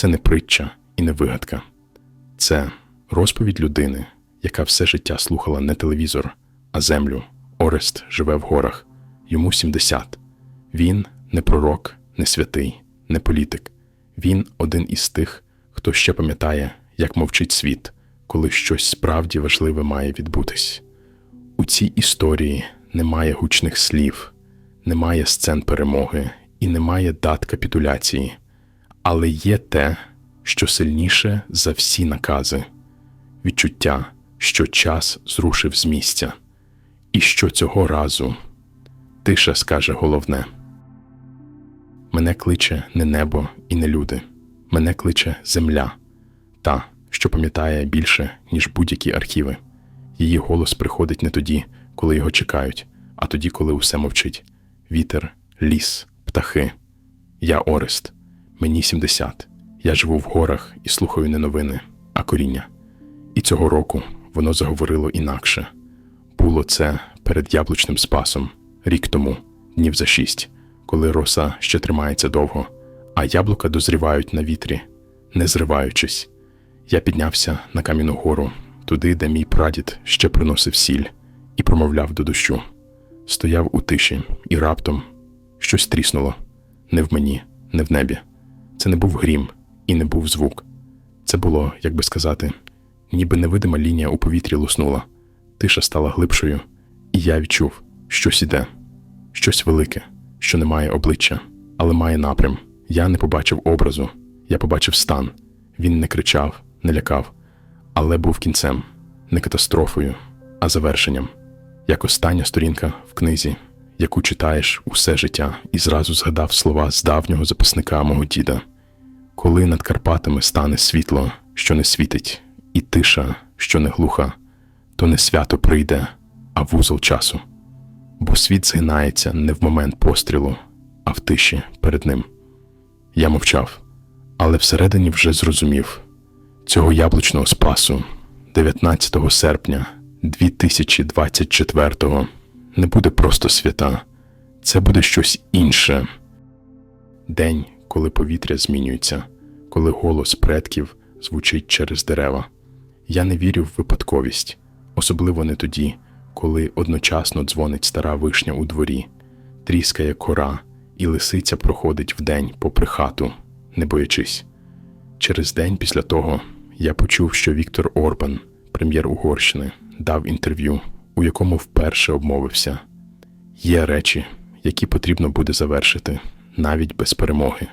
Це не притча і не вигадка. Це розповідь людини, яка все життя слухала не телевізор, а землю. Орест живе в горах. Йому 70. Він не пророк, не святий, не політик. Він один із тих, хто ще пам'ятає, як мовчить світ, коли щось справді важливе має відбутись. У цій історії немає гучних слів, немає сцен перемоги і немає дат капітуляції, але є те, що сильніше за всі накази відчуття, що час зрушив з місця, і що цього разу тиша скаже головне. Мене кличе не небо і не люди, мене кличе земля, та, що пам'ятає більше, ніж будь-які архіви. Її голос приходить не тоді, коли його чекають, а тоді, коли усе мовчить. Вітер, ліс, птахи. Я Орест, мені 70. Я живу в горах і слухаю не новини, а коріння. І цього року воно заговорило інакше. Було це перед яблучним спасом, рік тому, днів за шість, коли роса ще тримається довго, а яблука дозрівають на вітрі, не зриваючись. Я піднявся на кам'яну гору, туди, де мій прадід ще приносив сіль, і промовляв до дощу. Стояв у тиші, і раптом щось тріснуло не в мені, не в небі. Це не був грім і не був звук. Це було, як би сказати, ніби невидима лінія у повітрі луснула. Тиша стала глибшою, і я відчув, щось іде, щось велике, що не має обличчя, але має напрям. Я не побачив образу, я побачив стан. Він не кричав, не лякав, але був кінцем, не катастрофою, а завершенням, як остання сторінка в книзі, яку читаєш усе життя, і зразу згадав слова з давнього записника мого діда. Коли над Карпатами стане світло, що не світить, і тиша, що не глуха, то не свято прийде, а вузол часу. Бо світ згинається не в момент пострілу, а в тиші перед ним. Я мовчав, але всередині вже зрозумів цього яблучного спасу 19 серпня 2024-го не буде просто свята, це буде щось інше. День, коли повітря змінюється, коли голос предків звучить через дерева. Я не вірю в випадковість, особливо не тоді, коли одночасно дзвонить стара вишня у дворі, тріскає кора, і лисиця проходить вдень попри хату, не боячись. Через день після того я почув, що Віктор Орбан, прем'єр Угорщини, дав інтерв'ю, у якому вперше обмовився: є речі, які потрібно буде завершити, навіть без перемоги.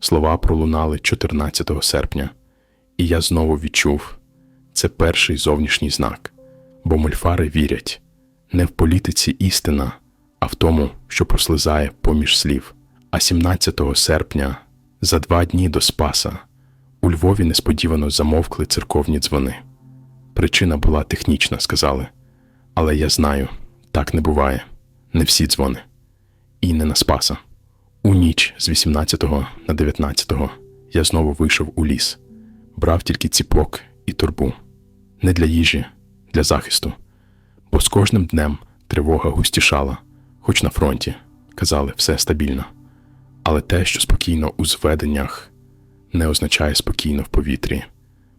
Слова пролунали 14 серпня, і я знову відчув це перший зовнішній знак, бо мольфари вірять не в політиці істина, а в тому, що прослизає поміж слів. А 17 серпня, за два дні до Спаса, у Львові несподівано замовкли церковні дзвони. Причина була технічна, сказали. Але я знаю, так не буває. Не всі дзвони. І не на Спаса. У ніч з 18 на 19 я знову вийшов у ліс, брав тільки ціпок і турбу. Не для їжі, для захисту. Бо з кожним днем тривога густішала, хоч на фронті, казали, все стабільно. Але те, що спокійно у зведеннях, не означає спокійно в повітрі.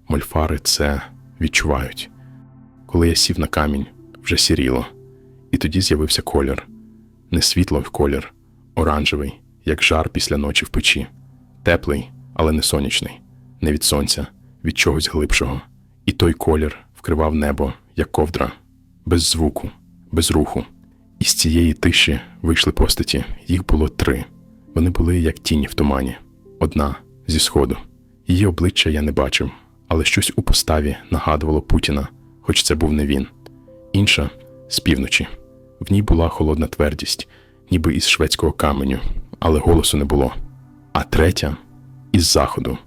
Мольфари це відчувають. Коли я сів на камінь, вже сіріло, і тоді з'явився колір. Не світло в колір, оранжевий, як жар після ночі в печі, теплий, але не сонячний, не від сонця, від чогось глибшого. І той колір вкривав небо, як ковдра, без звуку, без руху. І з цієї тиші вийшли постаті, їх було три. Вони були як тіні в тумані, одна зі сходу. Її обличчя я не бачив, але щось у поставі нагадувало Путіна, хоч це був не він. Інша з півночі. В ній була холодна твердість, ніби із шведського каменю, але голосу не було. А третя із заходу.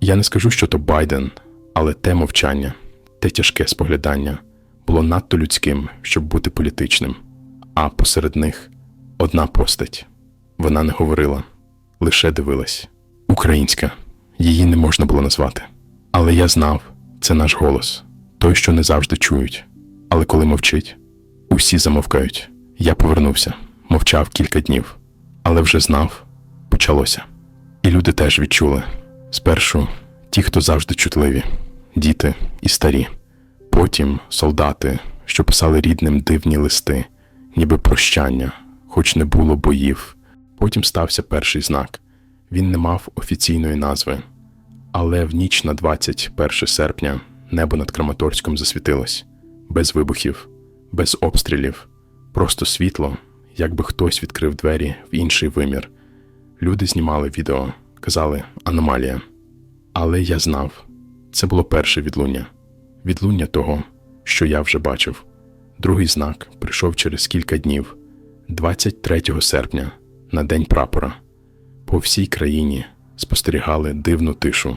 Я не скажу, що то Байден, але те мовчання, те тяжке споглядання було надто людським, щоб бути політичним. А посеред них одна постать. Вона не говорила, лише дивилась. Українська. Її не можна було назвати. Але я знав, це наш голос, той, що не завжди чують. Але коли мовчить, усі замовкають. Я повернувся, мовчав кілька днів, але вже знав, почалося. І люди теж відчули Спершу ті, хто завжди чутливі, діти і старі, потім солдати, що писали рідним дивні листи, ніби прощання, хоч не було боїв. Потім стався перший знак. Він не мав офіційної назви, але в ніч на 21 серпня небо над Краматорськом засвітилось без вибухів, без обстрілів, просто світло, якби хтось відкрив двері в інший вимір. Люди знімали відео, казали аномалія. Але я знав, це було перше відлуння. Відлуння того, що я вже бачив. Другий знак прийшов через кілька днів, 23 серпня, на день прапора. По всій країні спостерігали дивну тишу,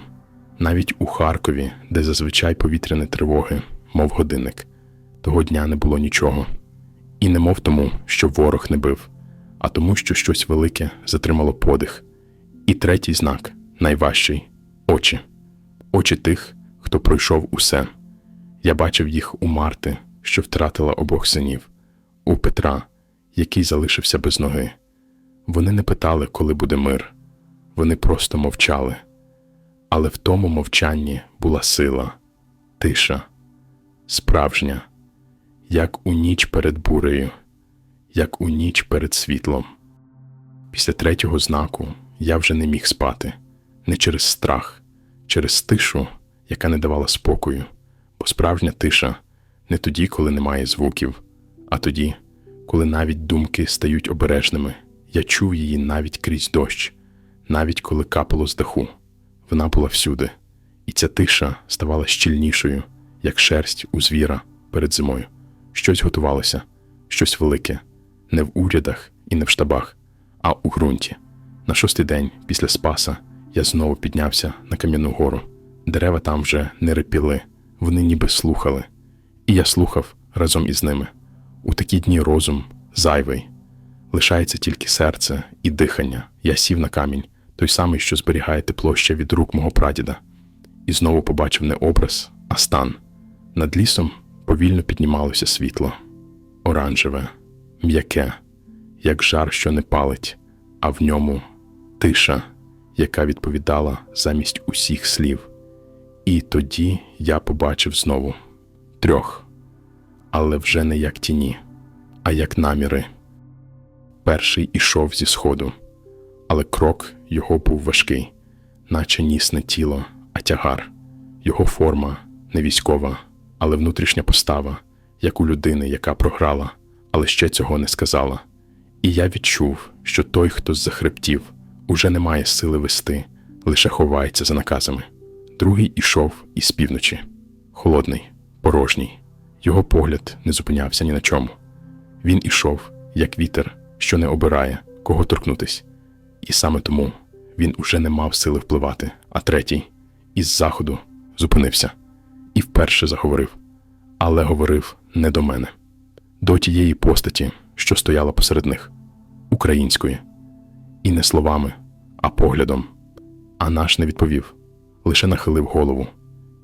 навіть у Харкові, де зазвичай повітряні тривоги, мов годинник. Того дня не було нічого. І не мов тому, що ворог не бив, а тому, що щось велике затримало подих. І третій знак, найважчий очі. Очі тих, хто пройшов усе. Я бачив їх у Марти, що втратила обох синів, у Петра, який залишився без ноги. Вони не питали, коли буде мир, вони просто мовчали. Але в тому мовчанні була сила, тиша, справжня, як у ніч перед бурею, як у ніч перед світлом. Після третього знаку я вже не міг спати, не через страх, через тишу, яка не давала спокою, бо справжня тиша не тоді, коли немає звуків, а тоді, коли навіть думки стають обережними. Я чув її навіть крізь дощ, навіть коли капало з даху. Вона була всюди, і ця тиша ставала щільнішою, як шерсть у звіра перед зимою. Щось готувалося, щось велике, не в урядах і не в штабах, а у ґрунті. На шостий день після Спаса я знову піднявся на кам'яну гору. Дерева там вже не репіли, вони ніби слухали. І я слухав разом із ними. У такі дні розум зайвий. Лишається тільки серце і дихання. Я сів на камінь, той самий, що зберігає тепло ще від рук мого прадіда, і знову побачив не образ, а стан. Над лісом повільно піднімалося світло, оранжеве, м'яке, як жар, що не палить, а в ньому тиша, яка відповідала замість усіх слів. І тоді я побачив знову трьох, але вже не як тіні, а як наміри. Перший ішов зі сходу, але крок його був важкий, наче ніс не тіло, а тягар. Його форма не військова, але внутрішня постава, як у людини, яка програла, але ще цього не сказала. І я відчув, що той, хто з-за хребтів, уже не має сили вести, лише ховається за наказами. Другий ішов із півночі, холодний, порожній. Його погляд не зупинявся ні на чому. Він ішов, як вітер, що не обирає, кого торкнутись. І саме тому він уже не мав сили впливати, а третій, із заходу, зупинився і вперше заговорив, але говорив не до мене, до тієї постаті, що стояла посеред них, української, і не словами, а поглядом. А наш не відповів, лише нахилив голову.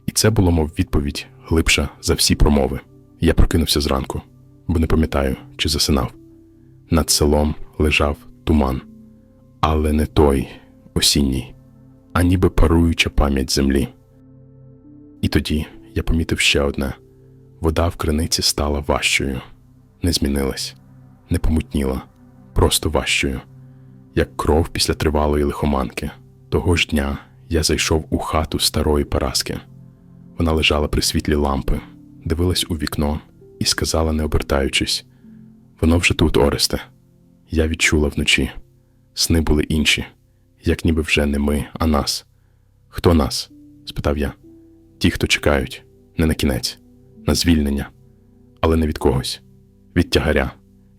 І це було, мов відповідь, глибша за всі промови. Я прокинувся зранку, бо не пам'ятаю, чи засинав. Над селом лежав туман, але не той осінній, а ніби паруюча пам'ять землі. І тоді я помітив ще одне: вода в криниці стала важчою, не змінилась, не помутніла, просто важчою, як кров після тривалої лихоманки. Того ж дня я зайшов у хату старої Параски. Вона лежала при світлі лампи, дивилась у вікно і сказала, не обертаючись: Воно вже тут, Оресте. Я відчула вночі. Сни були інші, як ніби вже не ми, а нас. Хто нас? спитав я. Ті, хто чекають, не на кінець, на звільнення, але не від когось, від тягаря.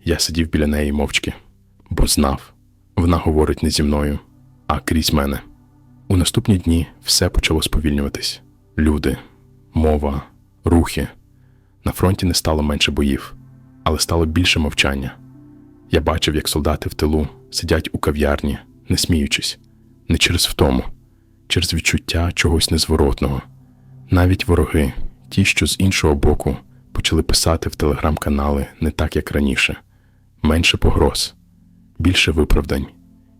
Я сидів біля неї мовчки, бо знав, вона говорить не зі мною, а крізь мене. У наступні дні все почало сповільнюватись: люди, мова, рухи. На фронті не стало менше боїв, але стало більше мовчання. Я бачив, як солдати в тилу сидять у кав'ярні, не сміючись, не через втому, через відчуття чогось незворотного. Навіть вороги, ті, що з іншого боку, почали писати в телеграм-канали не так, як раніше, менше погроз, більше виправдань.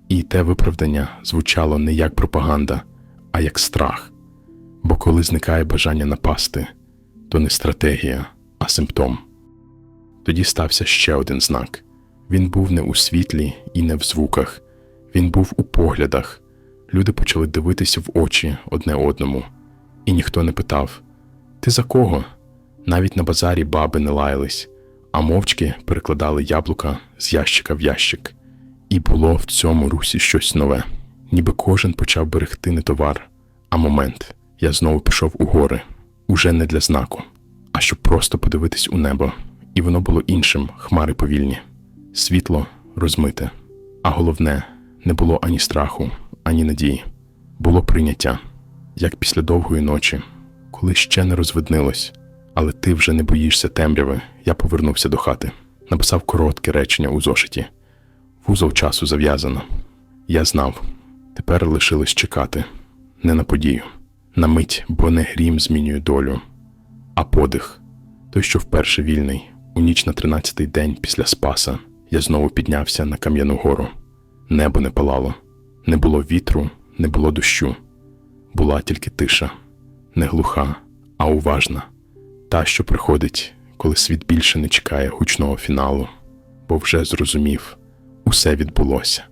І те виправдання звучало не як пропаганда, а як страх. Бо коли зникає бажання напасти, то не стратегія, а симптом. Тоді стався ще один знак. Він був не у світлі і не в звуках, він був у поглядах. Люди почали дивитися в очі одне одному, і ніхто не питав: Ти за кого? Навіть на базарі баби не лаялись, а мовчки перекладали яблука з ящика в ящик. І було в цьому русі щось нове, ніби кожен почав берегти не товар, а момент. Я знову пішов у гори, уже не для знаку, а щоб просто подивитись у небо, і воно було іншим, хмари повільні, світло розмите, а головне, не було ані страху, ані надії, було прийняття, як після довгої ночі, коли ще не розвиднилось, але ти вже не боїшся темряви, я повернувся до хати, написав коротке речення у зошиті. Вузол часу зав'язано. Я знав, тепер лишилось чекати не на подію, на мить, бо не грім змінює долю, а подих, той, що вперше вільний, у ніч на тринадцятий день після Спаса, я знову піднявся на кам'яну гору. Небо не палало, не було вітру, не було дощу. Була тільки тиша, не глуха, а уважна, та, що приходить, коли світ більше не чекає гучного фіналу, бо вже зрозумів, усе відбулося.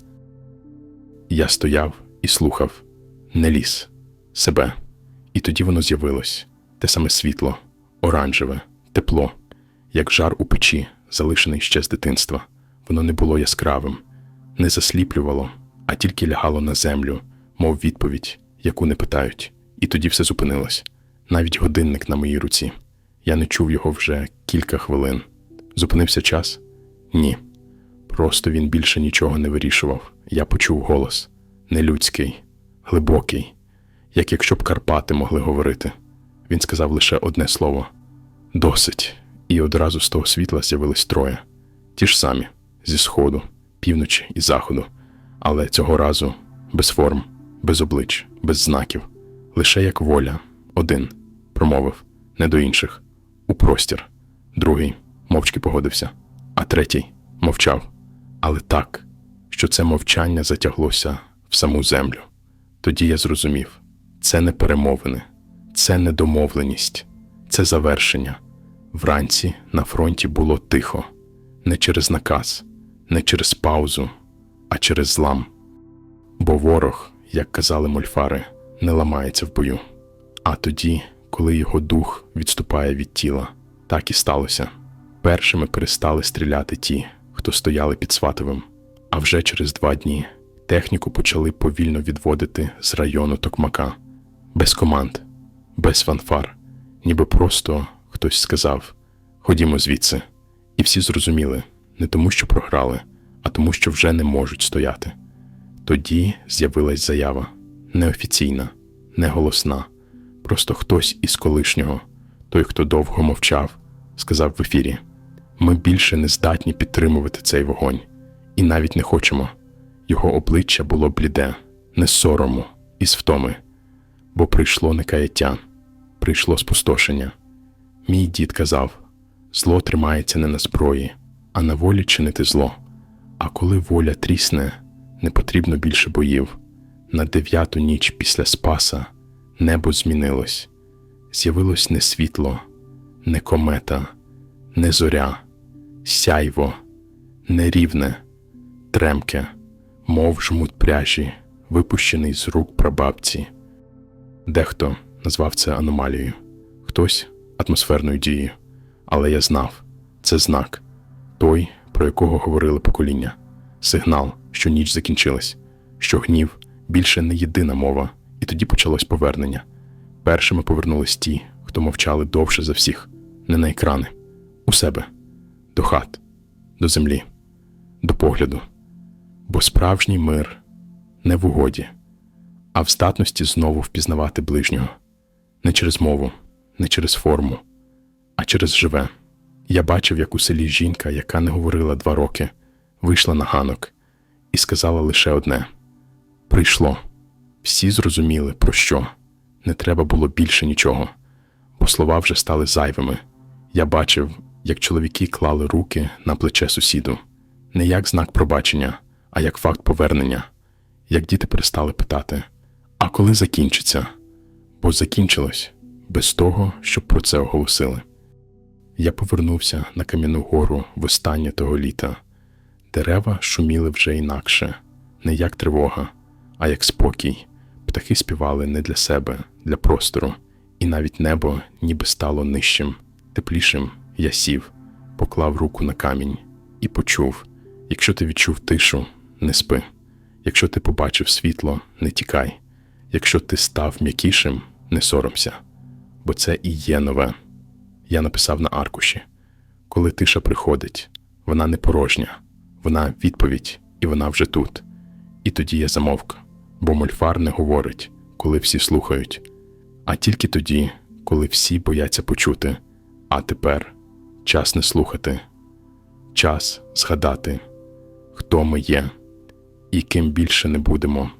Я стояв і слухав, не ліс, себе, і тоді воно з'явилось те саме світло, оранжеве, тепло, як жар у печі, залишений ще з дитинства. Воно не було яскравим, не засліплювало, а тільки лягало на землю, мов відповідь, яку не питають, і тоді все зупинилось. Навіть годинник на моїй руці. Я не чув його вже кілька хвилин. Зупинився час? Ні. Просто він більше нічого не вирішував. Я почув голос нелюдський, глибокий, як якщо б Карпати могли говорити. Він сказав лише одне слово досить, і одразу з того світла з'явились троє. Ті ж самі зі сходу, півночі і заходу, але цього разу без форм, без облич, без знаків, лише як воля, один промовив, не до інших, у простір, другий мовчки погодився, а третій мовчав, але так, що це мовчання затяглося в саму землю. Тоді я зрозумів це не перемовини, це не домовленість, це завершення. Вранці на фронті було тихо, не через наказ, не через паузу, а через злам. Бо ворог, як казали мольфари, не ламається в бою. А тоді, коли його дух відступає від тіла, так і сталося. Першими перестали стріляти ті, хто стояли під Сватовим, а вже через два дні техніку почали повільно відводити з району Токмака, без команд, без фанфар, ніби просто хтось сказав: Ходімо звідси. І всі зрозуміли не тому, що програли, а тому, що вже не можуть стояти. Тоді з'явилась заява неофіційна, неголосна. Просто хтось із колишнього, той, хто довго мовчав, сказав в ефірі: Ми більше не здатні підтримувати цей вогонь, і навіть не хочемо. Його обличчя було бліде, не сорому, із втоми, бо прийшло не каяття, прийшло спустошення. Мій дід казав: зло тримається не на зброї, а на волі чинити зло. А коли воля трісне, не потрібно більше боїв. На дев'яту ніч після Спаса небо змінилось, з'явилось не світло, не комета, не зоря, сяйво, нерівне, тремке, мов жмут пряжі, випущений з рук прабабці. Дехто назвав це аномалією, хтось атмосферною дією, але я знав це знак, той, про якого говорили покоління, сигнал, що ніч закінчилась, що гнів більше не єдина мова, і тоді почалось повернення. Першими повернулись ті, хто мовчали довше за всіх, не на екрани, у себе, до хат, до землі, до погляду. Бо справжній мир не в угоді, а в здатності знову впізнавати ближнього не через мову, не через форму, а через живе. Я бачив, як у селі жінка, яка не говорила два роки, вийшла на ганок і сказала лише одне: прийшло. Всі зрозуміли, про що не треба було більше нічого, бо слова вже стали зайвими. Я бачив, як чоловіки клали руки на плече сусіду, не як знак пробачення, а як факт повернення, як діти перестали питати: А коли закінчиться? Бо закінчилось без того, щоб про це оголосили. Я повернувся на Кам'яну гору востаннє того літа. Дерева шуміли вже інакше, не як тривога, а як спокій. Птахи співали не для себе, для простору, і навіть небо ніби стало нижчим, теплішим. Я сів, поклав руку на камінь і почув: якщо ти відчув тишу, не спи. Якщо ти побачив світло, не тікай. Якщо ти став м'якішим, не соромся, бо це і є нове. Я написав на аркуші: коли тиша приходить, вона не порожня, вона відповідь, і вона вже тут. І тоді я замовк, бо мольфар не говорить, коли всі слухають, а тільки тоді, коли всі бояться почути. А тепер час не слухати, час згадати, хто ми є і ким більше не будемо.